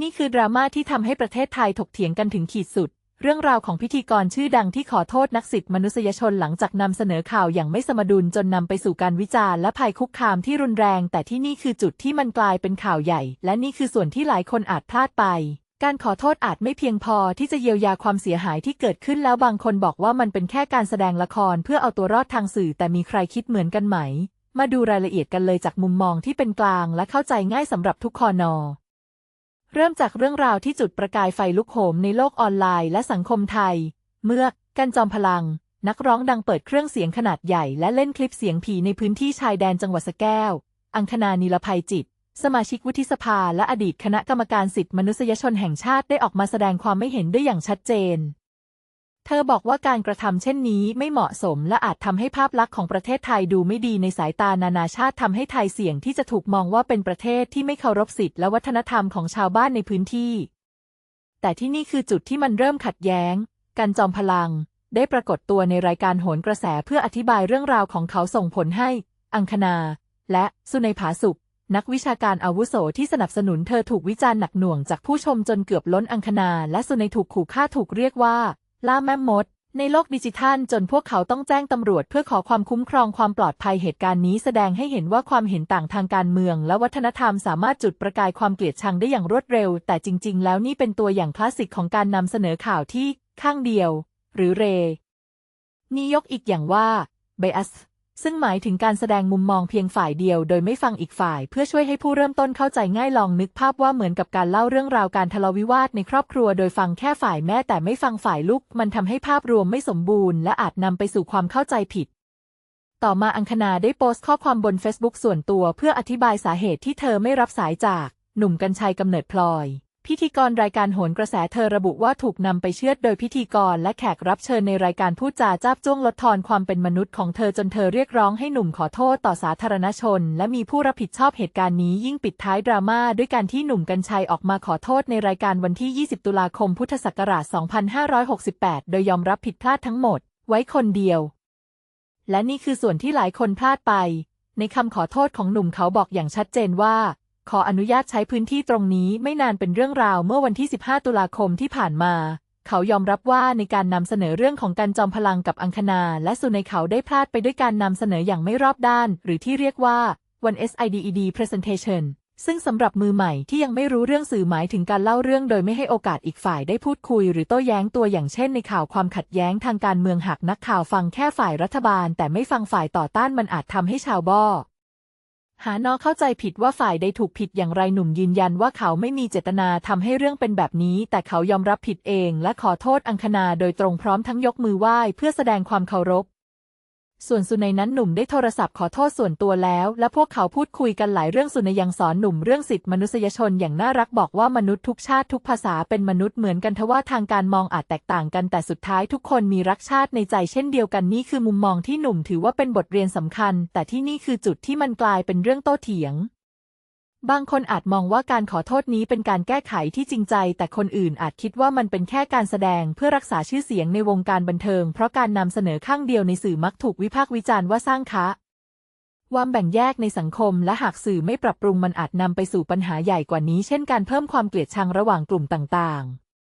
นี่คือดราม่าที่ทำให้ประเทศไทยถกเถียงกันถึงขีดสุด เรื่องราวของพิธีกรชื่อดังที่ขอโทษนักสิทธิมนุษยชนหลังจากนำเสนอข่าวอย่างไม่สมดุลจนนำไปสู่การวิจารณ์และภัยคุกคามที่รุนแรง แต่ที่นี่คือจุดที่มันกลายเป็นข่าวใหญ่ และนี่คือส่วนที่หลายคนอาจพลาดไป การขอโทษอาจไม่เพียงพอที่จะเยียวยาความเสียหายที่เกิดขึ้นแล้วบางคนบอกว่ามันเป็นแค่การแสดงละครเพื่อเอาตัวรอดทางสื่อแต่มีใครคิดเหมือนกันไหม มาดูรายละเอียดกันเลยจากมุมมองที่เป็นกลาง และเข้าใจง่ายสำหรับทุกคอนอ เริ่มจากเรื่องราวที่จุดประกายไฟลุกโหมในโลกออนไลน์และสังคมไทย เมื่อ กันจอมพลัง นักร้องดังเปิดเครื่องเสียงขนาดใหญ่และเล่นคลิปเสียงผีในพื้นที่ชายแดนจังหวัดสแก้ว อังคณานีลภัยจิต สมาชิกวุฒิสภาและอดีตคณะกรรมการสิทธิมนุษยชนแห่งชาติได้ออกมาแสดงความไม่เห็นด้วยอย่างชัดเจน เธอบอกว่าการกระทำเช่นนี้ไม่เหมาะสมและอาจทำให้ภาพลักษณ์ของประเทศไทยดูไม่ดีในสายตานานาชาติทำให้ไทยเสี่ยงที่จะถูกมองว่าเป็นประเทศที่ไม่เคารพสิทธิและวัฒนธรรมของชาวบ้านในพื้นที่ แต่ที่นี่คือจุดที่มันเริ่มขัดแย้ง กันจอมพลัง ได้ปรากฏตัวในรายการโหนกระแสเพื่ออธิบายเรื่องราวของเขาส่งผลให้ อังคณา และสุนัยผาสุขนักวิชาการอาวุโสที่สนับสนุนเธอถูกวิจารณ์หนักหน่วงจากผู้ชมจนเกือบล้นอังคณาและสุนัยถูกขู่ฆ่าถูกเรียกว่า ล่าแม่มด ในโลกดิจิทัลจนพวกเขาต้องแจ้งตำรวจเพื่อขอความคุ้มครองความปลอดภัยเหตุการณ์นี้แสดงให้เห็นว่าความเห็นต่างทางการเมือง และวัฒนธรรมสามารถจุดประกายความเกลียดชังได้อย่างรวดเร็ว แต่จริง ๆ แล้วนี่เป็นตัวอย่างคลาสสิกของการนำเสนอข่าวที่ข้างเดียว หรือเร นิยกอีกอย่างว่า bias ซึ่งหมายถึงการแสดงมุมมองเพียงฝ่ายเดียวโดยไม่ฟังอีกฝ่าย เพื่อช่วยให้ผู้เริ่มต้นเข้าใจง่ายลองนึกภาพว่าเหมือนกับการเล่าเรื่องราวการทะเลาะวิวาทในครอบครัว โดยฟังแค่ฝ่ายแม่แต่ไม่ฟังฝ่ายลูก มันทำให้ภาพรวมไม่สมบูรณ์และอาจนำไปสู่ความเข้าใจผิด ต่อมาอังคณาได้โพสต์ข้อความบน Facebook ส่วนตัวเพื่ออธิบายสาเหตุที่เธอไม่รับสายจากหนุ่มกัญชัยกำเนิดพลอย พิธีกรรายการโหนกระแสเธอระบุว่าถูกนำไปเชือดโดยพิธีกรและแขกรับเชิญในรายการพูดจาจ้าบจ้วงลดทอนความเป็นมนุษย์ของเธอจนเธอเรียกร้องให้หนุ่มขอโทษต่อสาธารณชน และมีผู้รับผิดชอบเหตุการณ์นี้ยิ่งปิดท้ายดราม่าด้วยการที่หนุ่มกัญชัยออกมาขอโทษในรายการวันที่ 20 ตุลาคมพุทธศักราช 2568 โดยยอมรับผิดพลาดทั้งหมด ไว้คนเดียว และนี่คือส่วนที่หลายคนพลาดไป ในคำขอโทษของหนุ่มเขาบอกอย่างชัดเจนว่า ขออนุญาตใช้พื้นที่ตรงนี้ไม่นานเป็นเรื่องราวเมื่อวันที่ 15 ตุลาคมที่ผ่านมา เขายอมรับว่าในการนำเสนอเรื่องของการจอมพลังกับอังคณา และสุในเขาได้พลาดไปด้วยการนำเสนออย่างไม่รอบด้าน หรือที่เรียกว่า one SIDED presentation ซึ่งสำหรับมือใหม่ที่ยังไม่รู้เรื่องสื่อหมายถึงการเล่าเรื่องโดยไม่ให้โอกาสอีกฝ่ายได้พูดคุย หรือโต้แย้งตัวอย่างเช่นในข่าวความขัดแย้งทางการเมืองหากนักข่าวฟังแค่ฝ่ายรัฐบาล แต่ไม่ฟังฝ่ายต่อต้านมันอาจทำให้ชาวบ้อ หานอเข้าใจผิดว่าฝ่ายใดถูกผิดอย่างไรหนุ่มยืนยันว่าเขาไม่มีเจตนาทำให้เรื่องเป็นแบบนี้ แต่เขายอมรับผิดเอง และขอโทษอังคณาโดยตรงพร้อมทั้งยกมือไหว้เพื่อแสดงความเคารพ ส่วนสุนัยนั้นหนุ่มได้โทรศัพท์ขอโทษส่วนตัวแล้ว และพวกเขาพูดคุยกันหลายเรื่องสุนัยยังสอนหนุ่มเรื่องสิทธิมนุษยชนอย่างน่ารักบอกว่ามนุษย์ทุกชาติทุกภาษาเป็นมนุษย์เหมือนกันทว่าทางการมองอาจแตกต่างกันแต่สุดท้ายทุกคนมีรักชาติในใจเช่นเดียวกันนี่คือมุมมองที่หนุ่มถือว่าเป็นบทเรียนสำคัญ แต่ที่นี่คือจุดที่มันกลายเป็นเรื่องโต้เถียง บางคนอาจมองว่าการขอโทษนี้เป็นการแก้ไขที่จริงใจ แต่คนอื่นอาจคิดว่ามันเป็นแค่การแสดงเพื่อรักษาชื่อเสียงในวงการบันเทิง เพราะการนำเสนอข้างเดียวในสื่อมักถูกวิพากษ์วิจารณ์ว่าสร้างคะความแบ่งแยกในสังคม และหากสื่อไม่ปรับปรุงมันอาจนำไปสู่ปัญหาใหญ่กว่านี้ เช่นการเพิ่มความเกลียดชังระหว่างกลุ่มต่าง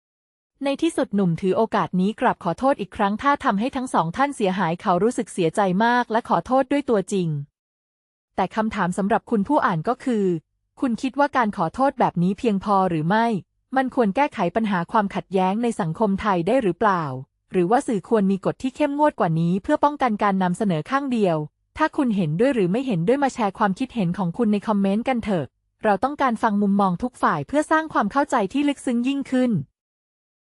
ๆ ในที่สุดหนุ่มถือโอกาสนี้กลับขอโทษอีกครั้งถ้าทำให้ทั้งสองท่านเสียหายเขารู้สึกเสียใจมาก และขอโทษด้วยตัวจริง แต่คำถามสำหรับคุณผู้อ่านก็คือ คุณคิดว่าการขอโทษแบบนี้เพียงพอหรือไม่ มันควรแก้ไขปัญหาความขัดแย้งในสังคมไทยได้หรือเปล่า หรือว่าสื่อควรมีกฎที่เข้มงวดกว่านี้ เพื่อป้องกันการนำเสนอข้างเดียว ถ้าคุณเห็นด้วยหรือไม่เห็นด้วยมาแชร์ความคิดเห็นของคุณในคอมเมนต์กันเถอะ เราต้องการฟังมุมมองทุกฝ่ายเพื่อสร้างความเข้าใจที่ลึกซึ้งยิ่งขึ้น